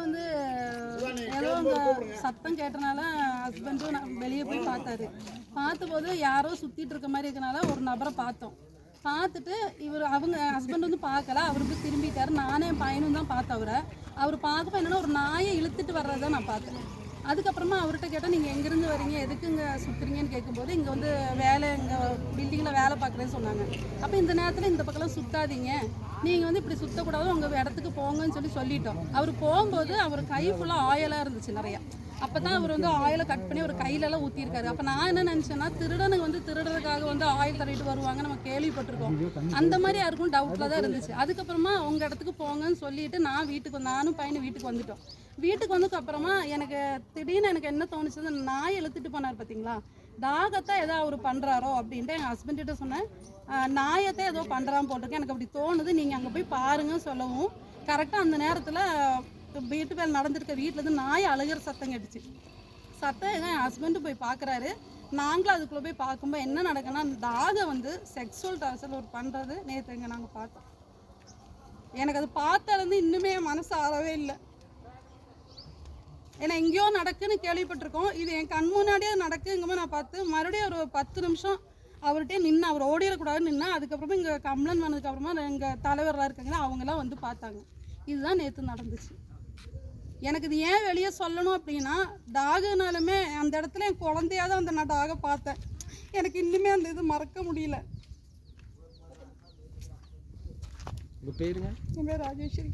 வந்து ஏதோ அந்த சத்தம் கேட்டனால ஹஸ்பண்டும் நான் வெளியே போய் பார்த்தாரு. பார்த்தபோது யாரோ சுத்திட்டு இருக்க மாதிரி இருக்கனால ஒரு நபரை பார்த்தோம். பார்த்துட்டு இவர் அவங்க ஹஸ்பண்ட் வந்து பார்க்கல. அவர் போய் திரும்பிட்டாரு. நானே என் பையனும் தான் பார்த்தேன் அவரை. அவர் பார்க்கப்ப என்னன்னா ஒரு நாயை இழுத்துட்டு வர்றதை நான் பார்த்தேன். அதுக்கப்புறமா அவர்கிட்ட கேட்டால் நீங்கள் எங்கேருந்து வரீங்க? எதுக்கு இங்கே சுற்றுறீங்கன்னு கேட்கும்போது இங்கே வந்து வேலை இங்கே பில்டிங்கில் வேலை பார்க்குறேன்னு சொன்னாங்க. அப்போ இந்த நேரத்தில் இந்த பக்கம்லாம் சுற்றாதீங்க நீங்கள் வந்து இப்படி சுற்றக்கூடாது உங்கள் இடத்துக்கு போங்கன்னு சொல்லி சொல்லிட்டோம். அவர் போகும்போது அவர் கை ஃபுல்லாக ஆயிலாக இருந்துச்சு நிறையா. அப்போ தான் அவர் வந்து ஆயிலை கட் பண்ணி ஒரு கையிலலாம் ஊற்றிருக்காரு அப்போ நான் என்ன நினச்சேன்னா திருடனுக்கு வந்து திருடுறதுக்காக வந்து ஆயில் தடவிட்டு வருவாங்க நம்ம கேள்விப்பட்டிருக்கோம். அந்த மாதிரி யாருக்கும் டவுட்டில் தான் இருந்துச்சு. அதுக்கப்புறமா உங்கள் இடத்துக்கு போங்கன்னு சொல்லிட்டு நான் வீட்டுக்கு நானும் பையனும் வீட்டுக்கு வந்துட்டோம். வீட்டுக்கு வந்ததுக்கு அப்புறமா எனக்கு திடீர்னு எனக்கு என்ன தோணுச்சு இந்த நாய் இழுத்துட்டு போனார் பார்த்தீங்களா டாகத்தை ஏதோ அவர் பண்ணுறாரோ அப்படின்ட்டு எங்கள் ஹஸ்பண்ட்கிட்ட சொன்னேன். நாயத்தை ஏதோ பண்ணுறான்னு போட்டிருக்கேன். எனக்கு அப்படி தோணுது. நீங்கள் அங்கே போய் பாருங்கன்னு சொல்லவும். கரெக்டாக அந்த நேரத்தில் வீட்டு வேலை நடந்திருக்க வீட்டில் இருந்து நாய் அழுகிற சத்தம் கேட்டுச்சு. சத்தம் எங்கள் ஹஸ்பண்டு போய் பார்க்குறாரு நாங்களும் அதுக்குள்ளே போய் பார்க்கும்போது என்ன நடக்குன்னா அந்த டாகை வந்து செக்ஸுவல் டார்ச்சர் ஒரு பண்ணுறது நேற்று இங்கே நாங்கள் பார்த்தோம். எனக்கு அது பார்த்தாலேருந்து இன்னுமே என் மனசு ஆறவே இல்லை. ஏன்னா எங்கேயோ நடக்குன்னு கேள்விப்பட்டிருக்கோம். இது என் கண் முன்னாடியே நடக்குங்கும்போது நான் பார்த்து மறுபடியும் ஒரு பத்து நிமிஷம் அவர்கிட்டயே நின்று அவர் ஓடிடக்கூடாதுன்னு நின்னா அதுக்கப்புறமா இங்கே கம்ப்ளைண்ட் பண்ணதுக்கப்புறமா எங்கள் தலைவர்லாம் இருக்காங்களா அவங்கெல்லாம் வந்து பார்த்தாங்க. இதுதான் நேற்று நடந்துச்சு. எனக்கு இது ஏன் வெளியே சொல்லணும் அப்படின்னா டாகுனாலுமே அந்த இடத்துல என் குழந்தையா தான் அந்த நான் டாகை பார்த்தேன். எனக்கு இன்னுமே அந்த இது மறக்க முடியல. பேருங்க? என் பேர் ராஜேஸ்வரி.